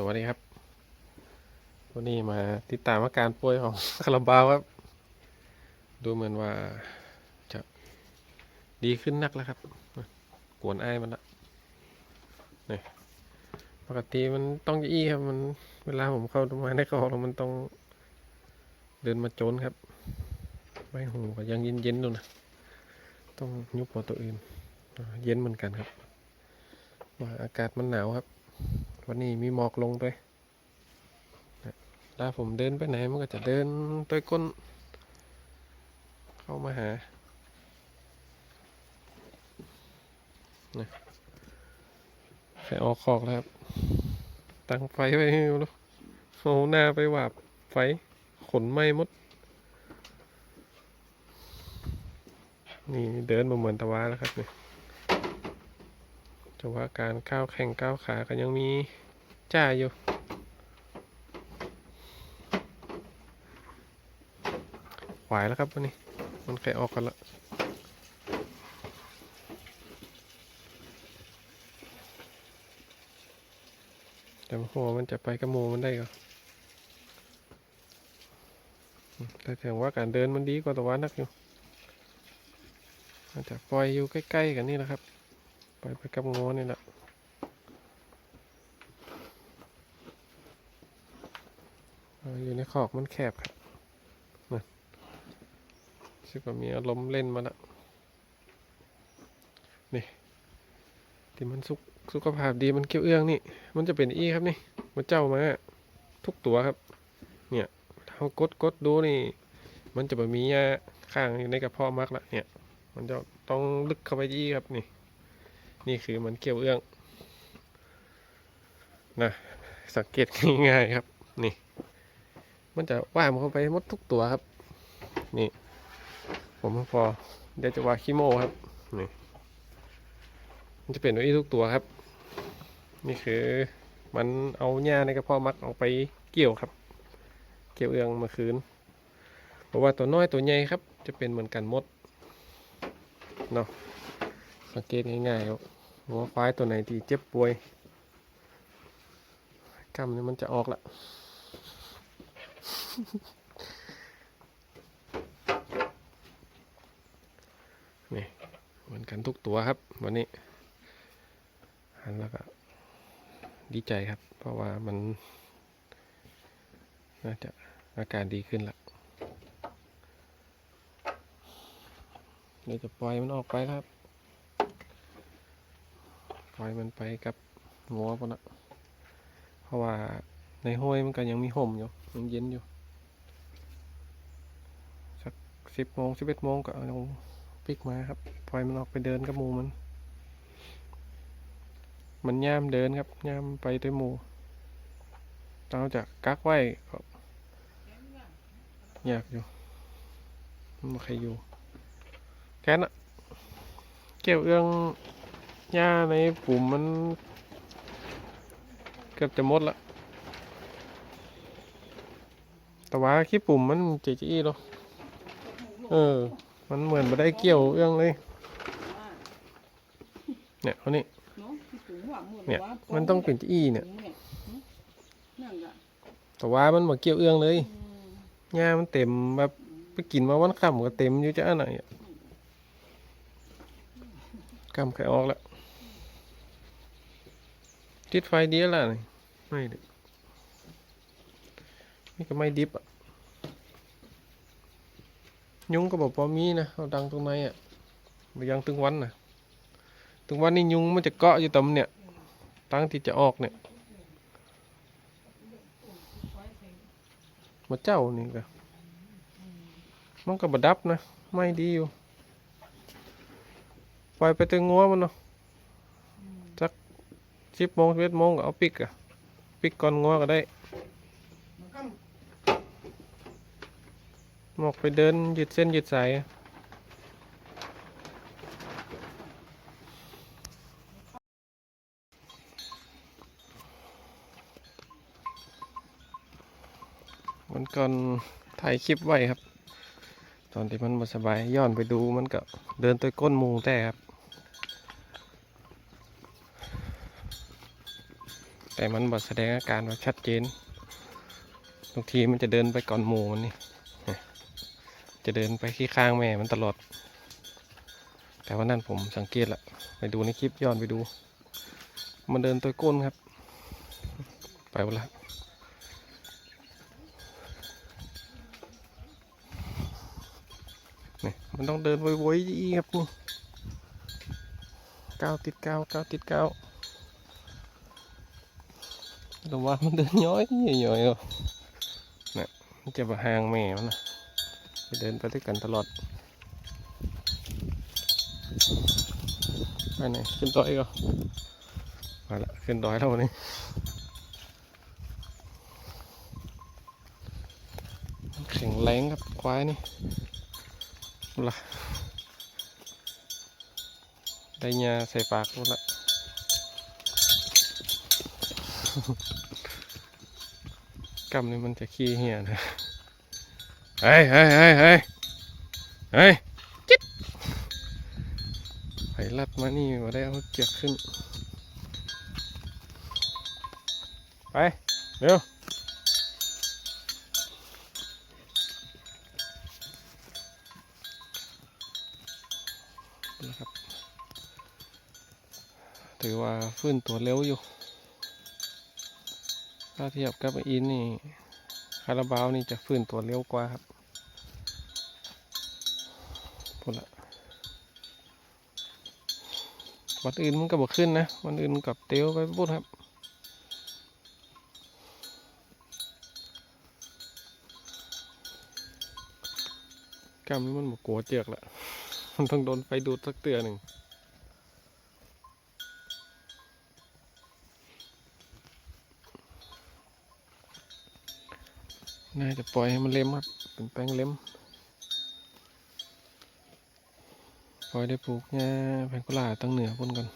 สวัสดีครับ วันนี้มาติดตามอาการป่วยของคาราบาวครับ ดูเหมือนว่าจะดีขึ้นนักแล้วครับ กวนไอ้มันละนี่ปกติมันต้องอี้ครับ มันเวลาผมเข้ามาในคอแล้วมันต้องเดินมาโจนครับใบหูก็ยังเย็นๆอยู่นะ ต้องยุบหัวตัวอื่นอ่าเย็นเหมือนกันครับว่าอากาศมันหนาวครับ วันนี้มีหมอกลงไปถ้าผมเดินไปไหนมันก็จะเดินตัวยก้น เข้ามาหานะใส่ออกคอกแล้วครับ ตั้งไฟไว้ให้ดูแล้วเอาหน้าไปหวาบไฟ ขนไหม้หมด นี่เดินมาเหมือนตะวาแล้วครับเนี่ย แต่ว่าการก้าวแข่งก้าวขาก็ยังมีจ้าอยู่ไหวแล้วครับวันนี้ มันไข่ออกกันละแต่หัวมันจะไปกับหมูมันได้ก็แต่ถึงว่าการเดินมันดีกว่าตะวันนักอยู่อาจจะปล่อยอยู่ใกล้ ๆ กันนี่แหละครับ ไปไปกับงูนี่แหละอยู่ในขอกมันแคบครับนะซึ่งก็มีอารมณ์เล่นมาละนี่ที่มันสุขสุขภาพดีมันเกี่ยวเอื้องนี่ มันจะเป็นอี้ครับนี่ มันเจ้ามา ทุกตัวครับ เนี่ยเขากดกดดูนี่ มันจะบบมียาข้างอยู่ในกระเพาะมากละเนี่ย มันจะต้องลึกเข้าไปยี่ครับนี่ นี่คือมันเกี่ยวเอื้องนะสังเกตง่ายๆครับ นี่ มันจะว่ามเข้าไปหมดทุกตัวครับ นี่ ผมพอเดี๋ยวจะว่าขี้โมครับ นี่ มันจะเป็นแบบนี้ทุกตัวครับ นี่คือ มันเอาหญ้าในกระเพาะมักออกไปเกี่ยวครับ เกี่ยวเอื้องเมื่อคืนเพราะว่าตัวน้อยตัวใหญ่ครับ จะเป็นเหมือนกันหมดเนาะสังเกตง่ายๆครับ หัวควายตัวไหนที่เจ็บป่วยกล้ามนี่มันจะออกละนี่เหมือนกันทุกตัวครับ วันนี้หันแล้วก็ดีใจครับ เพราะว่ามัน น่าจะอาการดีขึ้นละเดี๋ยวจะปล่อยมันออกไปครับ ปล่อยมันไปกับงัวปะนะเพราะว่าในห้วยมันก็ยังมีห่มอยู่ยังเย็นอยู่ สักสิบโมงสิบเอ็ดโมงก็เอาปิกมาครับปล่อยมันออกไปเดินกับหมูมัน มันย่ามเดินครับย่ามไปด้วยหมูเราจะกักไว้ก็อยากอยู่มันใครอยู่แค่นั้นอะเกี่ยวเรื่อง หญ้าในปุ่มมันเกือบจะหมดละแต่ว่าขี้ปุ่มมันเจ๊จี้หรอเออ มันเหมือนไม่ได้เกี่ยวเรื่องเลย เนี่ยเขานี่เนี่ยมันต้องเป็นจี้เนี่ยแต่ว่ามันมาเกี่ยวเอื้องเลยหญ้ามันเต็มแบบไปกินมาวันค่ำก็เต็มอยู่จ้าหน่อยกำไข่ออกแล้ว ติดไฟดีแล้วล่ะนี่ไม่ดินี่ก็ไม่ดิบอะยุงก็บอกพอมีนะเอาดังตรงไหนอะบ่ยังตึงวันนะตึงวันนี่ยุงมันจะเกาะอยู่ตำเนี่ย ตั้งที่จะออกเนี่ยมาเจ้านี่ก็มันก็บดับนะ ไม่ดีอยู่ ปล่อยไปตึงงัวมันเนาะสัก สิบโมงสิบเอ็ดโมงก็เอาปิกอะปิกก่อนงัวก็ได้หมอกไปเดินยืดเส้นยืดสายมันก่อนถ่ายคลิปไว้ครับ ตอนที่มันมาสบายย้อนไปดูมันก็เดินตัวก้นหมูแต่ครับ แต่มันบอแสดงอาการแบบชัดเจนบางทีมันจะเดินไปก่อนหมูมันนี่จะเดินไปขี้ข้างแม่มันตลอด แต่ว่านั่นผมสังเกตละไปดูในคลิปย้อนไปดู มันเดินตัวก้นครับ ไปหมดละนี่มันต้องเดินไวๆอีกครับนี่ก้าวติดก้าวก้าวติดก้าว ระวังมันเดินย้อยย้อยๆเอาน่ะมันจะมาห่างแม่มันนะจะเดินไปด้วยกันตลอด ไปไหนขึ้นดอยก็มาละขึ้นดอยแล้ววันนี้แข็งแรงครับควายนี่ละได้ยาใส่ปากแล้วละ กำนี่มันจะขี้เหี้ยนะเฮ้ยเฮ้ยเฮ้ยเฮ้ยเฮ้ยไผ่ลัดมานี่มาได้เอาเกียกขึ้น ไป เร็วนะครับ ถือว่าฟื้นตัวเร็วอยู่ ถ้าเทียบกับอินนี่คาราบาวนี่จะฟื้นตัวเร็วกว่าครับพูดละวันอื่นมันก็บอกขึ้นนะวันอื่นกับเตียวไปพูดครับกรรมนี้มันบอกกลัวเจือกละมันต้องโดนไฟดูดสักเตือหนึ่ง น่าจะปล่อยให้มันเล็มครับ เป็นแป้งเล็ม ปล่อยได้ปลูกหญ้าแพงกุหลาบตั้งเหนือพุ่นก่อน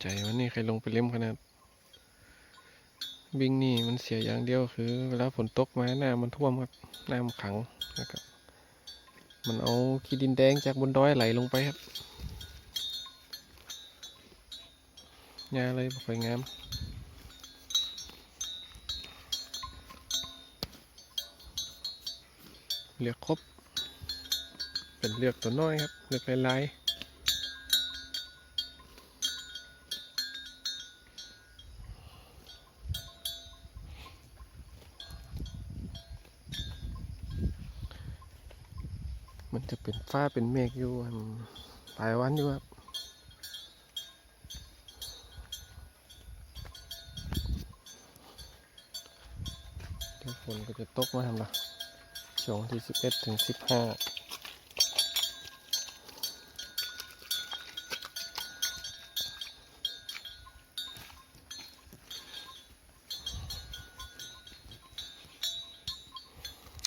ใจวันนี้ใครลงไปเล่มขนาดวิ่งนี่มันเสียอย่างเดียวคือ เวลาฝนตกมาหน้ามันท่วมครับน้ำขังนะครับมันเอาขี้ดินแดงจากบนดอยไหลลงไปครับ หญ้าเลยบ่ค่อยงามเลือกครบ เป็นเลือกตัวน้อยครับ เลือกลายๆมันจะเป็นฟ้าเป็นเมฆอยู่อันปลายวันอยู่ครับเดี๋ยวฝ นก็จะตกมาทำละช่วงที่สิบเอ็ดถึงสิบห้า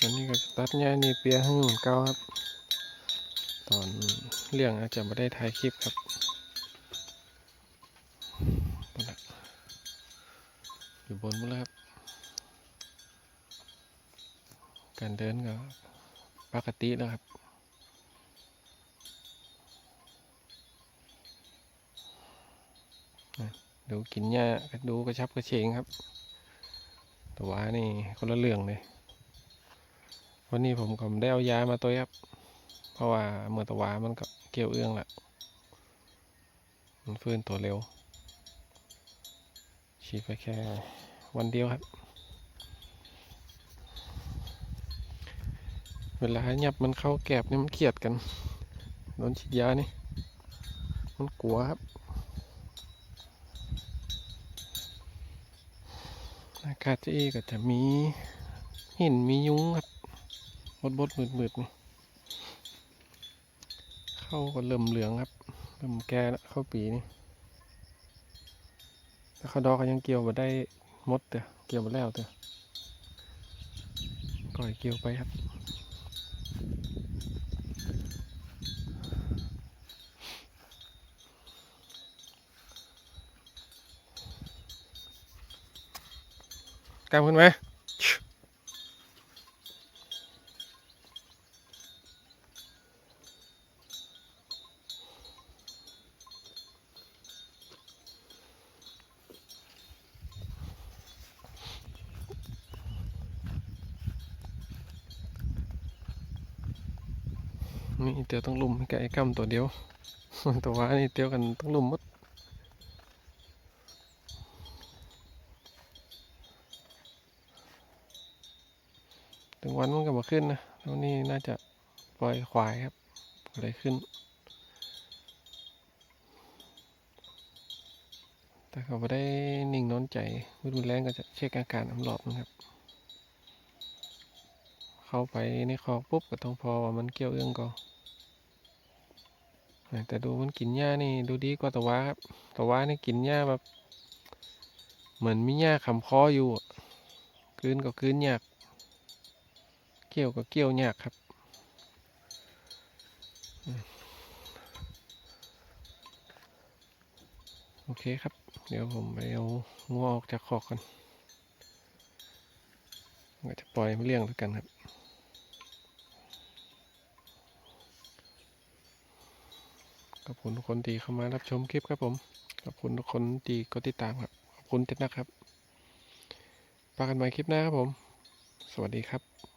อันนี้ก็จะตัดหญ้านี่เปียให้เหมือนเก่าครับ ตอนเรื่องอาจจะไม่ได้ถ่ายคลิปครับนั่นแหละอยู่บนหมดแล้วครับ การเดินก็ปกติแล้วครับดูกินหญ้าดูกระชับกระเฉงครับแต่ว่านี่คนละเรื่องเลยวันนี้ผมก็ไม่ได้เอายามาตัวครับ เพราะว่าเมื่อตะวามันก็เกี่ยวเอื้องละมันฟื้นตัวเร็วฉีดไปแค่วันเดียวครับ เวลาหยับมันเข้าแกบนี่มันเกลียดกันโดนฉีดยานี่ มันกลัวครับ อากาศจะเอก็จะมีเหินมียุ้งครับบดบดมืดมืดนี่เข้าก็เริ่มเหลืองครับ เริ่มแก่แล้วเข้าปีนี่แต่เขาดอกก็ยังเกี่ยวมาได้หมดเต่เกี่ยวมาแล้วเต่ก่อยเกี่ยวไปครับ กลางขึ้นไหมนี่เตียวต้องลุ่มไอ้กำตัวเดียว ตัววานี่เตียวกันต้องลุ่มมด ถึงวันมันก็มาขึ้นนะแล้วนี่น่าจะปล่อยควายครับก็เลยขึ้น แต่เขาไม่ได้นิ่งนอนใจไม่รุนแรงก็จะเช็คอาการน้ำหลอบนะครับ เข้าไปในคอปุ๊บก็ต้องพอว่ามันเกี่ยวเอื้องก็แต่ดูมันกินหญ้านี่ดูดีกว่าตะวาครับตะวานี่กินหญ้าแบบ เหมือนมีหญ้าคำคออยู่อะกลืนก็กลืนยาก กี่ยวก็เกี่ยวยากครับ โอเคครับ เดี๋ยวผมไปเอางัวออกจากคอกกันก็จะปล่อยมันเลี้ยงด้วยกันครับขอบคุณทุกคนที่เข้ามารับชมคลิปครับผม ขอบคุณทุกคนที่กดติดตามครับ ขอบคุณเจ็ดนะครับปากันใหม่คลิปหน้าครับผม สวัสดีครับ